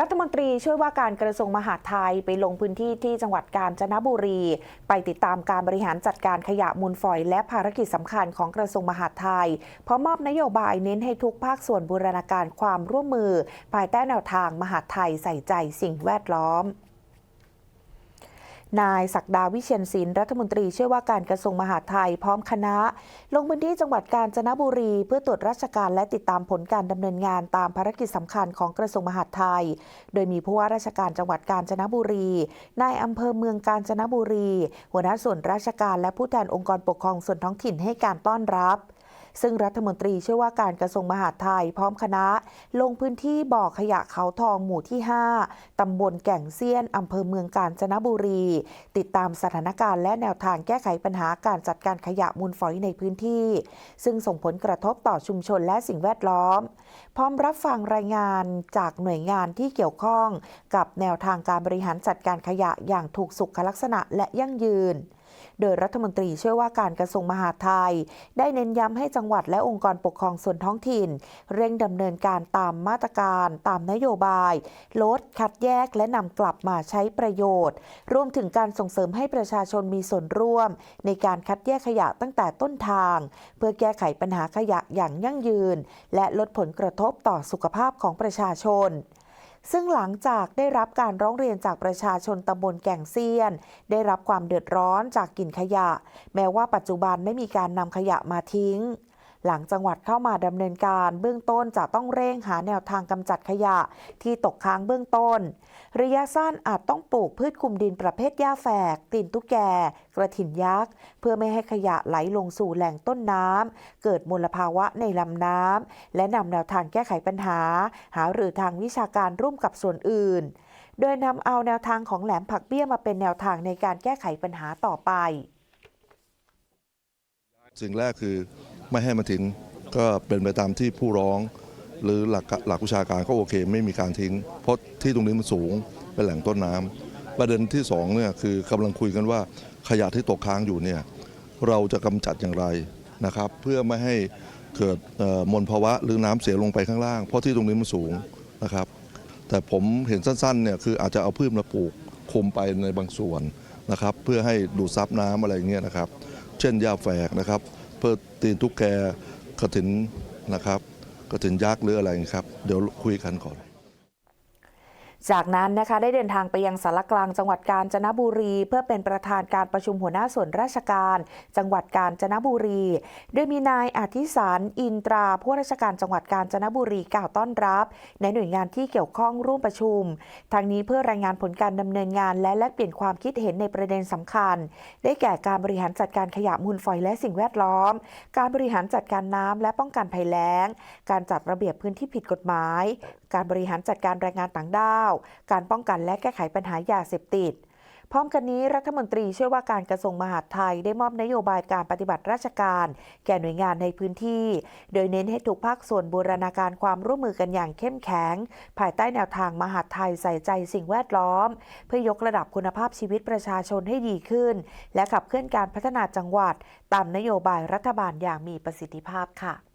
รัฐมนตรีช่วยว่าการกระทรวงมหาดไทยไปลงพื้นที่ที่จังหวัดกาญจนบุรี ไปติดตามการบริหารจัดการขยะมูลฝอย และภารกิจสำคัญของกระทรวงมหาดไทยพร้อมมอบนโยบายเน้นให้ทุกภาคส่วนบูรณาการความร่วมมือ ภายใต้แนวทางมหาดไทยใส่ใจสิ่งแวดล้อม นายศักดาวิเชียนศิลป์รัฐมนตรีช่วยว่าการกระทรวงมหาดไทย พร้อมคณะ ลงพื้นที่จังหวัดกาญจนบุรี เพื่อตรวจราชการและติดตามผลการดำเนินงานตามภารกิจสำคัญของกระทรวงมหาดไทย โดยมีผู้ว่าราชการจังหวัดกาญจนบุรี นายอำเภอเมืองกาญจนบุรี หัวหน้าส่วนราชการและผู้แทนองค์กรปกครองส่วนท้องถิ่นให้การต้อนรับ ซึ่งรัฐมนตรีเชื่อว่าการกระทรวงมหาดไทยพร้อมคณะ ลงพื้นที่บ่อขยะเขาทองหมู่ที่ 5 ตำบลแก่งเซียนอำเภอเมืองกาญจนบุรี ติดตามสถานการณ์และแนวทางแก้ไขปัญหาการจัดการขยะมูลฝอยในพื้นที่ ซึ่งส่งผลกระทบต่อชุมชนและสิ่งแวดล้อม พร้อมรับฟังรายงานจากหน่วยงานที่เกี่ยวข้อง กับแนวทางการบริหารจัดการขยะอย่างถูกสุขลักษณะและยั่งยืน โดยรัฐมนตรีชื่อว่าการกระทรวงมหาดไทย ได้เน้นย้ำให้จังหวัดและองค์กรปกครองส่วนท้องถิ่น เร่งดำเนินการตามมาตรการตามนโยบาย ลดคัดแยกและนำกลับมาใช้ประโยชน์ รวมถึงการส่งเสริมให้ประชาชนมีส่วนร่วม ในการคัดแยกขยะตั้งแต่ต้นทาง เพื่อแก้ไขปัญหาขยะอย่างยั่งยืน และลดผลกระทบต่อสุขภาพของประชาชน ซึ่งหลังจากได้รับการร้องเรียนจากประชาชนตำบลแก่งเซียน ได้รับความเดือดร้อนจากกลิ่นขยะ แม้ว่าปัจจุบันไม่มีการนำขยะมาทิ้ง หลังจังหวัดเข้ามาดำเนินการเบื้องต้นจะต้องเร่งหาแนวทางกำจัดขยะที่ตกค้างเบื้องต้น ระยะสั้นอาจต้องปลูกพืชคุมดินประเภทหญ้าแฝก ตีนตุ๊กแก กระถินยักษ์ เพื่อไม่ให้ขยะไหลลงสู่แหล่งต้นน้ำเกิดมลภาวะในลำน้ำและนำแนวทางแก้ไขปัญหา หาหรือทางวิชาการร่วมกับส่วนอื่น โดยนำเอาแนวทางของแหลมผักเบี้ยมาเป็นแนวทางในการแก้ไขปัญหาต่อไปสิ่งแรกคือ ไม่ให้มาทิ้งก็เป็นไปตามที่ผู้ร้อง หรือหลักหลักวิชาการก็โอเค ไม่มีการทิ้ง เพราะที่ตรงนี้มันสูงเป็นแหล่งต้นน้ำประเด็นที่สองเนี่ยคือกำลังคุยกันว่าขยะที่ตกค้างอยู่เนี่ยเราจะกำจัดอย่างไรนะครับ เพื่อไม่ให้เกิดมลภาวะหรือน้ำเสียลงไปข้างล่าง เพราะที่ตรงนี้มันสูงนะครับ แต่ผมเห็นสั้นๆเนี่ยคืออาจจะเอาพืชมาปลูกคุมไปในบางส่วนนะครับ เพื่อให้ดูดซับน้ำอะไรเงี้ยนะครับ เช่นหญ้าแฝกนะครับ เพื่อตีนตุ๊กแกกระถินนะครับกระถินยักษ์หรืออะไรครับ เดี๋ยวคุยกันก่อน จากนั้นนะคะได้เดินทางไปยังสารกลางจังหวัดกาญจนบุรี เพื่อเป็นประธานการประชุมหัวหน้าส่วนราชการ จังหวัดกาญจนบุรี โดยมีนายอธิสารอินตราผู้ราชการจังหวัดกาญจนบุรีกล่าวต้อนรับ ในหน่วยงานที่เกี่ยวข้องร่วมประชุม ทางนี้เพื่อรายงานผลการดำเนินงาน และแลกเปลี่ยนความคิดเห็นในประเด็นสำคัญ ได้แก่การบริหารจัดการขยะมูลฝอยและสิ่งแวดล้อม การบริหารจัดการน้ำและป้องกันภัยแล้ง การจัดระเบียบพื้นที่ผิดกฎหมายการบริหารจัดการแรงงานต่างด้าว การป้องกันและแก้ไขปัญหายาเสพติด พร้อมกันนี้รัฐมนตรีเชื่อว่าการกระทรวงมหาดไทยได้มอบนโยบายการปฏิบัติราชการ แก่หน่วยงานในพื้นที่ โดยเน้นให้ทุกภาคส่วนบูรณาการความร่วมมือกันอย่างเข้มแข็ง ภายใต้แนวทางมหาดไทยใส่ใจสิ่งแวดล้อม เพื่อยกระดับคุณภาพชีวิตประชาชนให้ดีขึ้น และขับเคลื่อนการพัฒนาจังหวัด ตามนโยบายรัฐบาลอย่างมีประสิทธิภาพค่ะ